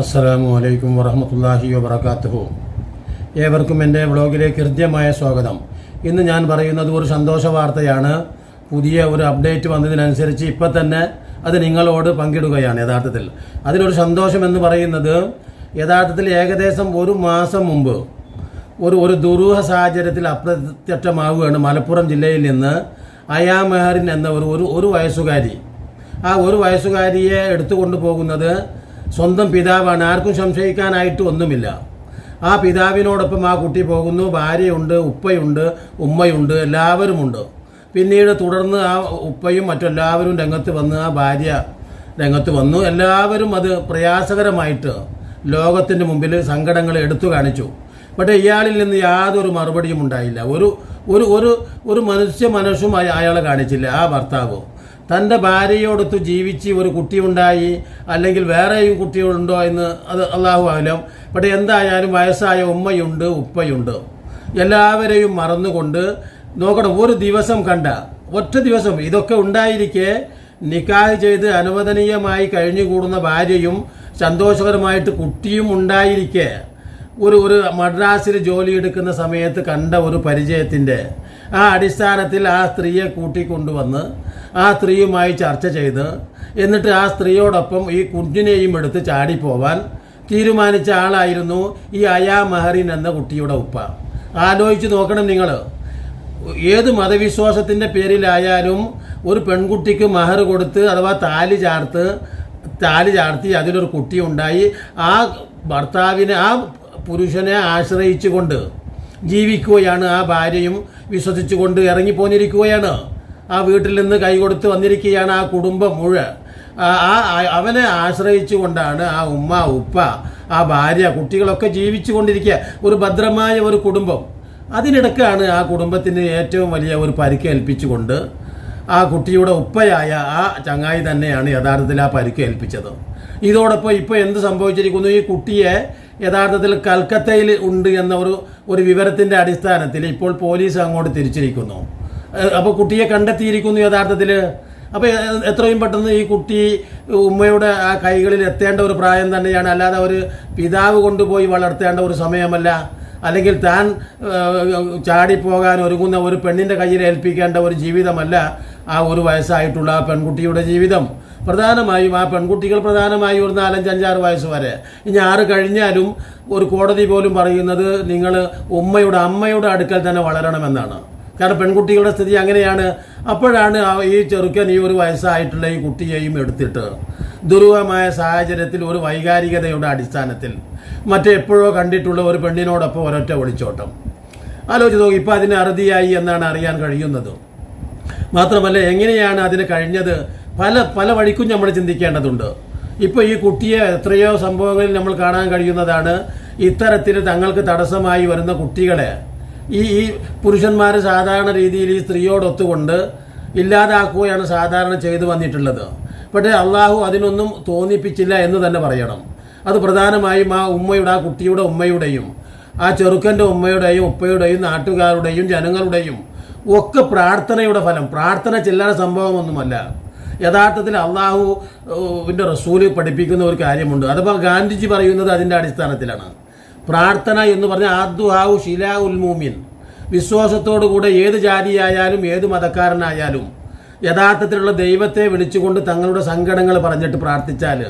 അസ്സലാമു അലൈക്കും വറഹമത്തല്ലാഹി വബർക്കാത്തുഹു ഏവർക്കും എന്റെ വ്ളോഗിലേക്ക് ഹൃദ്യമായ സ്വാഗതം. ഇന്ന് ഞാൻ പറയുന്നത് ഒരു സന്തോഷ വാർത്തയാണ്. പുതിയ ഒരു അപ്ഡേറ്റ് വന്നതിനനുസരിച്ച് ഇപ്പം തന്നെ അത് നിങ്ങളോട് പങ്കിടുകയാണ് യഥാർത്ഥത്തിൽ. അതിലൊരു സന്തോഷം എന്ന് പറയുന്നത് യഥാർത്ഥത്തിൽ ഏകദേശം ഒരു മാസം മുമ്പ് ഒരു ഒരു ദുരൂഹ സാഹചര്യത്തിൽ അപ്രത്യക്ഷമാവുകയാണ് മലപ്പുറം ജില്ലയിൽ നിന്ന് അയാ മെഹറിൻ എന്ന ഒരു ഒരു വയസ്സുകാരി. ആ ഒരു വയസ്സുകാരിയെ എടുത്തുകൊണ്ട് പോകുന്നത് സ്വന്തം പിതാവാണ്. ആർക്കും സംശയിക്കാനായിട്ട് ഒന്നുമില്ല. ആ പിതാവിനോടൊപ്പം ആ കുട്ടി പോകുന്നു. ഭാര്യയുണ്ട് ഉപ്പയുണ്ട് ഉമ്മയുണ്ട് എല്ലാവരുമുണ്ട്. പിന്നീട് തുടർന്ന് ആ ഉപ്പയും മറ്റെല്ലാവരും രംഗത്ത് വന്ന് ആ ഭാര്യ രംഗത്ത് വന്നു. എല്ലാവരും അത് പ്രയാസകരമായിട്ട് ലോകത്തിന്റെ മുമ്പിൽ സങ്കടങ്ങൾ എടുത്തു കാണിച്ചു. പക്ഷേ ഇയാളിൽ നിന്ന് യാതൊരു മറുപടിയും ഉണ്ടായില്ല. ഒരു ഒരു ഒരു ഒരു മനുഷ്യ മനുഷ്യമായി അയാളെ കാണിച്ചില്ല. ആ ഭർത്താവ്. തന്റെ ഭാര്യയോടൊത്ത് ജീവിച്ച് ഒരു കുട്ടിയുണ്ടായി അല്ലെങ്കിൽ വേറെയും കുട്ടികളുണ്ടോ എന്ന് അത് അള്ളാഹു ആലം പക്ഷേ എന്തായാലും വയസ്സായ ഉമ്മയുണ്ട് ഉപ്പയുണ്ട്. എല്ലാവരെയും മറന്നുകൊണ്ട് നോക്കണം ഒരു ദിവസം കണ്ട ഒറ്റ ദിവസം ഇതൊക്കെ ഉണ്ടായിരിക്കെ നിക്കാഹ് ചെയ്ത് അനുവദനീയമായി കഴിഞ്ഞുകൂടുന്ന ഭാര്യയും സന്തോഷകരമായിട്ട് കുട്ടിയും ഉണ്ടായിരിക്കെ. ഒരു ഒരു മദ്രാസിൽ ജോലി എടുക്കുന്ന സമയത്ത് കണ്ട ഒരു പരിചയത്തിന്റെ ആ അടിസ്ഥാനത്തിൽ ആ സ്ത്രീയെ കൂട്ടിക്കൊണ്ടുവന്ന് ആ സ്ത്രീയുമായി ചർച്ച ചെയ്ത് എന്നിട്ട് ആ സ്ത്രീയോടൊപ്പം ഈ കുഞ്ഞിനെയും എടുത്ത് ചാടിപ്പോവാൻ തീരുമാനിച്ച ആളായിരുന്നു ഈ അയാ മെഹറിൻ എന്ന കുട്ടിയുടെ ഉപ്പ. ആലോചിച്ച് നോക്കണം നിങ്ങൾ ഏത് മതവിശ്വാസത്തിന്റെ പേരിലായാലും ഒരു പെൺകുട്ടിക്ക് മഹർ കൊടുത്ത് അഥവാ താലി ചാർത്ത് താലി ചാർത്തി അതിലൊരു കുട്ടി ഉണ്ടായി ആ ഭർത്താവിനെ ആ പുരുഷനെ ആശ്രയിച്ചുകൊണ്ട് ജീവിക്കുകയാണ് ആ ഭാര്യയും വിശ്വസിച്ചുകൊണ്ട് ഇറങ്ങിപ്പോന്നിരിക്കുകയാണ് ആ വീട്ടിൽ നിന്ന് കൈകൊടുത്ത് വന്നിരിക്കുകയാണ് ആ കുടുംബം മുഴുവൻ ആ- അവനെ ആശ്രയിച്ചു അവനെ ആശ്രയിച്ചുകൊണ്ടാണ് ആ ഉമ്മ ഉപ്പ ആ ഭാര്യ കുട്ടികളൊക്കെ ജീവിച്ചു കൊണ്ടിരിക്കുക ഒരു ഭദ്രമായ ഒരു കുടുംബം. അതിനിടക്കാണ് ആ കുടുംബത്തിന് ഏറ്റവും വലിയ ഒരു പരിക്ക് ഏൽപ്പിച്ചുകൊണ്ട് ആ കുട്ടിയുടെ ഉപ്പയായ ആ ചങ്ങായി തന്നെയാണ് യഥാർത്ഥത്തിൽ ആ പരിക്ക് ഏൽപ്പിച്ചത് ഇതോടൊപ്പം ഇപ്പോൾ എന്ത് സംഭവിച്ചിരിക്കുന്നു? ഈ കുട്ടിയെ യഥാർത്ഥത്തിൽ കൽക്കത്തയിൽ ഉണ്ട് എന്ന ഒരു ഒരു വിവരത്തിന്റെ അടിസ്ഥാനത്തിൽ ഇപ്പോൾ പോലീസ് അങ്ങോട്ട് തിരിച്ചിരിക്കുന്നു. അപ്പോൾ കുട്ടിയെ കണ്ടെത്തിയിരിക്കുന്നു യഥാർത്ഥത്തിൽ അപ്പോൾ എത്രയും പെട്ടെന്ന് ഈ കുട്ടി ഉമ്മയുടെ ആ കൈകളിൽ എത്തേണ്ട ഒരു പ്രായം തന്നെയാണ്. അല്ലാതെ ഒരു പിതാവ് കൊണ്ടുപോയി വളർത്തേണ്ട ഒരു സമയമല്ല. അല്ലെങ്കിൽ താൻ ചാടിപ്പോകാൻ ഒരുങ്ങുന്ന ഒരു പെണ്ണിന്റെ കയ്യിൽ ഏൽപ്പിക്കേണ്ട ഒരു ജീവിതമല്ല ആ ഒരു വയസ്സായിട്ടുള്ള ആ പെൺകുട്ടിയുടെ ജീവിതം. പ്രധാനമായും ആ പെൺകുട്ടികൾ പ്രധാനമായും ഒരു നാലഞ്ച് അഞ്ചാറ് വയസ്സ് വരെ. ഇനി ആറ് കഴിഞ്ഞാലും ഒരു കോടതി പോലും പറയുന്നത് നിങ്ങൾ ഉമ്മയുടെ അമ്മയുടെ അടുക്കൽ തന്നെ വളരണമെന്നാണ്. കാരണം പെൺകുട്ടികളുടെ സ്ഥിതി അങ്ങനെയാണ്. അപ്പോഴാണ് ഈ ചെറുക്കൻ ഈ ഒരു വയസ്സായിട്ടുള്ള ഈ കുട്ടിയെയും എടുത്തിട്ട്. ദുരൂഹമായ സാഹചര്യത്തിൽ ഒരു വൈകാരികതയുടെ അടിസ്ഥാനത്തിൽ. മറ്റെപ്പോഴോ കണ്ടിട്ടുള്ള ഒരു പെണ്ണിനോടൊപ്പം ഒരൊറ്റ ഒളിച്ചോട്ടം. ആലോചിച്ച് നോക്കി ഇപ്പം അതിന് അറുതിയായി എന്നാണ് അറിയാൻ കഴിയുന്നത്. മാത്രമല്ല എങ്ങനെയാണ് അതിന് കഴിഞ്ഞത്? പല പല വഴിക്കും നമ്മൾ ചിന്തിക്കേണ്ടതുണ്ട്. ഇപ്പോൾ ഈ കുട്ടിയെ എത്രയോ സംഭവങ്ങളിൽ നമ്മൾ കാണാൻ കഴിയുന്നതാണ്. ഇത്തരത്തിൽ തങ്ങൾക്ക് തടസ്സമായി വരുന്ന കുട്ടികളെ ഈ ഈ പുരുഷന്മാർ സാധാരണ രീതിയിൽ ഈ സ്ത്രീയോടൊത്തുകൊണ്ട് ഇല്ലാതാക്കുകയാണ് സാധാരണ ചെയ്തു വന്നിട്ടുള്ളത്. പക്ഷേ അള്ളാഹു അതിനൊന്നും തോന്നിപ്പിച്ചില്ല എന്ന് തന്നെ പറയണം. അത് പ്രധാനമായും ആ ഉമ്മയുടെ ആ കുട്ടിയുടെ ഉമ്മയുടെയും ആ ചെറുക്കന്റെ ഉമ്മയുടെയും ഉപ്പയുടെയും നാട്ടുകാരുടെയും ജനങ്ങളുടെയും ഒക്കെ പ്രാർത്ഥനയുടെ ഫലം. പ്രാർത്ഥന ചെല്ലാൻ സംഭവമൊന്നുമല്ല. യഥാർത്ഥത്തിൽ അള്ളാഹുവിന്റെ റസൂൽ പഠിപ്പിക്കുന്ന ഒരു കാര്യമുണ്ട്. അതിപ്പോൾ ഗാന്ധിജി പറയുന്നത് അതിന്റെ അടിസ്ഥാനത്തിലാണ്. പ്രാർത്ഥന എന്ന് പറഞ്ഞാൽ ആദ്ദുഹാവു ഷിലാ ഉൽമൂമിൻ വിശ്വാസത്തോടുകൂടെ ഏത് ജാതിയായാലും ഏത് മതക്കാരനായാലും യഥാർത്ഥത്തിലുള്ള ദൈവത്തെ വിളിച്ചുകൊണ്ട് തങ്ങളുടെ സങ്കടങ്ങൾ പറഞ്ഞിട്ട് പ്രാർത്ഥിച്ചാൽ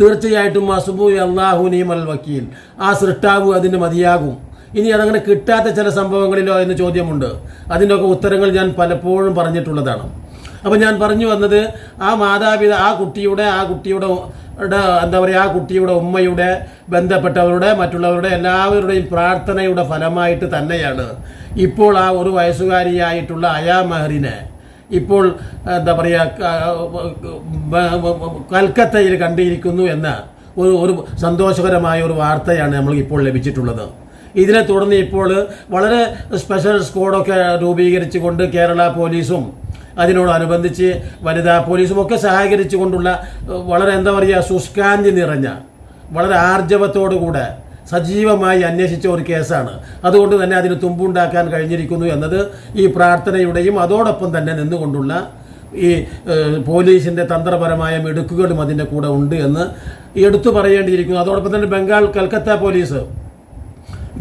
തീർച്ചയായിട്ടും മസുബു അള്ളാഹുനീം അൽ വക്കീൽ. ആ സൃഷ്ടാവു അതിന് മതിയാകും. ഇനി അതങ്ങനെ കിട്ടാത്ത ചില സംഭവങ്ങളിലോ എന്ന് ചോദ്യമുണ്ട്. അതിന്റെയൊക്കെ ഉത്തരങ്ങൾ ഞാൻ പലപ്പോഴും പറഞ്ഞിട്ടുള്ളതാണ്. അപ്പം ഞാൻ പറഞ്ഞു വന്നത് ആ മാതാപിതാ ആ കുട്ടിയുടെ ആ കുട്ടിയുടെ എന്താ പറയുക ആ കുട്ടിയുടെ ഉമ്മയുടെ ബന്ധപ്പെട്ടവരുടെ മറ്റുള്ളവരുടെ എല്ലാവരുടെയും പ്രാർത്ഥനയുടെ ഫലമായിട്ട് തന്നെയാണ്. ഇപ്പോൾ ആ ഒരു വയസ്സുകാരിയായിട്ടുള്ള അയാ മെഹറിനെ ഇപ്പോൾ എന്താ പറയുക കൽക്കത്തയിൽ കണ്ടിരിക്കുന്നു എന്ന ഒരു ഒരു സന്തോഷകരമായ ഒരു വാർത്തയാണ് നമ്മൾ ഇപ്പോൾ ലഭിച്ചിട്ടുള്ളത്. ഇതിനെ തുടർന്ന് ഇപ്പോൾ വളരെ സ്പെഷ്യൽ സ്ക്വാഡൊക്കെ രൂപീകരിച്ചുകൊണ്ട് കേരള പോലീസും അതിനോടനുബന്ധിച്ച് വനിതാ പോലീസും ഒക്കെ സഹകരിച്ചുകൊണ്ടുള്ള കൊണ്ടുള്ള വളരെ എന്താ പറയുക ശുഷ്കാന്തി നിറഞ്ഞ വളരെ ആർജവത്തോടുകൂടെ സജീവമായി അന്വേഷിച്ച ഒരു കേസാണ്. അതുകൊണ്ട് തന്നെ അതിന് തുമ്പുണ്ടാക്കാൻ കഴിഞ്ഞിരിക്കുന്നു എന്നത് ഈ പ്രാർത്ഥനയുടെയും അതോടൊപ്പം തന്നെ നിന്നുകൊണ്ടുള്ള ഈ പോലീസിന്റെ തന്ത്രപരമായ മിടുക്കുകളും അതിന്റെ കൂടെ ഉണ്ട് എന്ന് എടുത്തു പറയേണ്ടിയിരിക്കുന്നു. അതോടൊപ്പം തന്നെ ബംഗാൾ കൽക്കത്ത പോലീസ്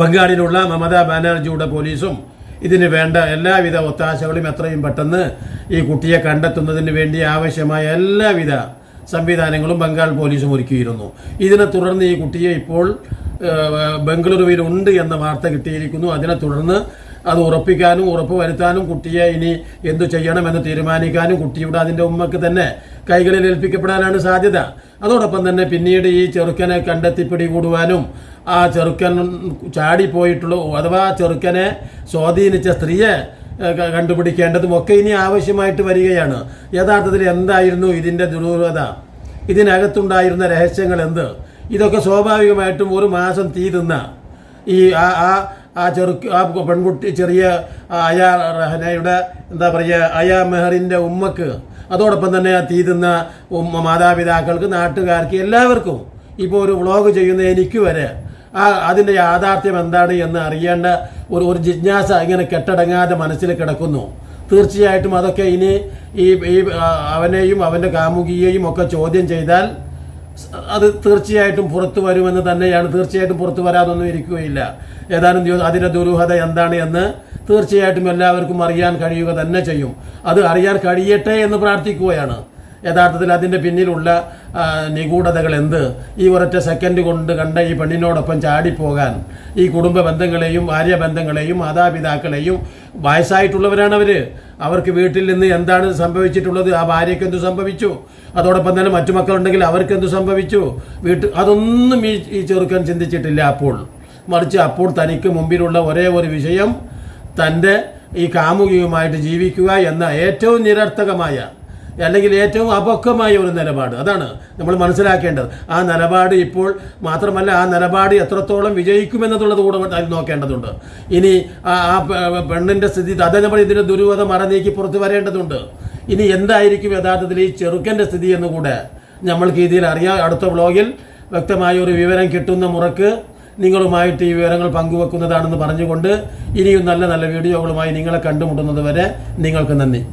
ബംഗാളിലുള്ള മമതാ ബാനർജിയുടെ പോലീസും ഇതിന് വേണ്ട എല്ലാവിധ ഒത്താശകളും എത്രയും പെട്ടെന്ന് ഈ കുട്ടിയെ കണ്ടെത്തുന്നതിന് വേണ്ടി ആവശ്യമായ എല്ലാവിധ സംവിധാനങ്ങളും ബംഗാൾ പോലീസും ഒരുക്കിയിരുന്നു. ഇതിനെ തുടർന്ന് ഈ കുട്ടിയെ ഇപ്പോൾ ബംഗളൂരുവിൽ ഉണ്ട് എന്ന വാർത്ത കിട്ടിയിരിക്കുന്നു. അതിനെ തുടർന്ന് അത് ഉറപ്പിക്കാനും ഉറപ്പ് വരുത്താനും കുട്ടിയെ ഇനി എന്തു ചെയ്യണമെന്ന് തീരുമാനിക്കാനും കുട്ടിയുടെ അതിന്റെ ഉമ്മക്ക് തന്നെ കൈകളിൽ ഏൽപ്പിക്കപ്പെടാനാണ് സാധ്യത. അതോടൊപ്പം തന്നെ പിന്നീട് ഈ ചെറുക്കനെ കണ്ടെത്തി പിടികൂടുവാനും ആ ചെറുക്കൻ ചാടിപ്പോയിട്ടുള്ള. അഥവാ ചെറുക്കനെ സ്വാധീനിച്ച സ്ത്രീയെ കണ്ടുപിടിക്കേണ്ടതും ഒക്കെ ഇനി ആവശ്യമായിട്ട് വരികയാണ്. യഥാർത്ഥത്തിൽ എന്തായിരുന്നു ഇതിന്റെ ദുരൂഹത? ഇതിനകത്തുണ്ടായിരുന്ന രഹസ്യങ്ങൾ എന്ത്? ഇതൊക്കെ സ്വാഭാവികമായിട്ടും ഒരു മാസം തീ തിന്ന ഈ ആ ആ ആ ചെറുക്ക് ആ പെൺകുട്ടി ചെറിയ അയാ റഹനയുടെ എന്താ പറയുക അയാ മെഹറിന്റെ ഉമ്മക്ക് അതോടൊപ്പം തന്നെ ആ ഉമ്മ മാതാപിതാക്കൾക്ക് നാട്ടുകാർക്ക് എല്ലാവർക്കും ഇപ്പോൾ ഒരു വ്ളോഗ് ചെയ്യുന്ന എനിക്ക് വരെ ആ അതിന്റെ യാഥാർത്ഥ്യം എന്താണ് എന്ന് അറിയേണ്ട ഒരു ഒരു ജിജ്ഞാസ ഇങ്ങനെ കെട്ടടങ്ങാതെ മനസ്സിൽ കിടക്കുന്നു. തീർച്ചയായിട്ടും അതൊക്കെ ഇനി ഈ ഈ അവനെയും അവന്റെ കാമുകിയെയും ഒക്കെ ചോദ്യം ചെയ്താൽ അത് തീർച്ചയായിട്ടും പുറത്തു വരുമെന്ന് തന്നെയാണ്. തീർച്ചയായിട്ടും പുറത്തു വരാതൊന്നും ഇരിക്കുകയില്ല. ഏതാനും ദിവസം അതിന്റെ ദുരൂഹത എന്താണ് എന്ന് തീർച്ചയായിട്ടും എല്ലാവർക്കും അറിയാൻ കഴിയുക തന്നെ ചെയ്യും. അത് അറിയാൻ കഴിയട്ടെ എന്ന് പ്രാർത്ഥിക്കുകയാണ്. യഥാർത്ഥത്തിൽ അതിന്റെ പിന്നിലുള്ള നിഗൂഢതകൾ എന്ത്? ഈ ഒരൊറ്റ സെക്കൻഡ് കൊണ്ട് കണ്ട ഈ പെണ്ണിനോടൊപ്പം ചാടിപ്പോകാൻ ഈ കുടുംബ ബന്ധങ്ങളെയും ഭാര്യ ബന്ധങ്ങളെയും മാതാപിതാക്കളെയും വയസ്സായിട്ടുള്ളവരാണ് അവർ അവർക്ക് വീട്ടിൽ നിന്ന് എന്താണ് സംഭവിച്ചിട്ടുള്ളത്? ആ ഭാര്യയ്ക്ക് എന്ത് സംഭവിച്ചു? അതോടൊപ്പം തന്നെ മറ്റു മക്കളുണ്ടെങ്കിൽ അവർക്ക് എന്ത് സംഭവിച്ചു? വീട്ടിൽ അതൊന്നും ഈ ഈ ചെറുക്കൻ ചിന്തിച്ചിട്ടില്ല അപ്പോൾ. മറിച്ച് അപ്പോൾ തനിക്ക് മുമ്പിലുള്ള ഒരേ ഒരു വിഷയം തന്റെ ഈ കാമുകിയുമായിട്ട് ജീവിക്കുക എന്ന ഏറ്റവും നിരർത്ഥകമായ അല്ലെങ്കിൽ ഏറ്റവും അപക്വമായ ഒരു നിലപാട്. അതാണ് നമ്മൾ മനസ്സിലാക്കേണ്ടത്. ആ നിലപാട് ഇപ്പോൾ മാത്രമല്ല ആ നിലപാട് എത്രത്തോളം വിജയിക്കുമെന്നതുള്ളത് കൂടെ നോക്കേണ്ടതുണ്ട്. ഇനി ആ ആ പെ- പെണ്ണിന്റെ സ്ഥിതി അത് നമ്മൾ ഇതിന്റെ ദുരൂഹത മറനീക്കി പുറത്തു വരേണ്ടതുണ്ട്. ഇനി എന്തായിരിക്കും യഥാർത്ഥത്തിൽ ഈ ചെറുക്കന്റെ സ്ഥിതി എന്ന് കൂടെ നമ്മൾക്ക് ഇതിൽ അറിയാം. അടുത്ത വ്ളോഗിൽ വ്യക്തമായ ഒരു വിവരം കിട്ടുന്ന മുറക്ക് നിങ്ങളുമായിട്ട് ഈ വിവരങ്ങൾ പങ്കുവെക്കുന്നതാണെന്ന് പറഞ്ഞുകൊണ്ട് ഇനിയും നല്ല നല്ല വീഡിയോകളുമായി നിങ്ങളെ കണ്ടുമുട്ടുന്നത് വരെ നിങ്ങൾക്ക് നന്ദി.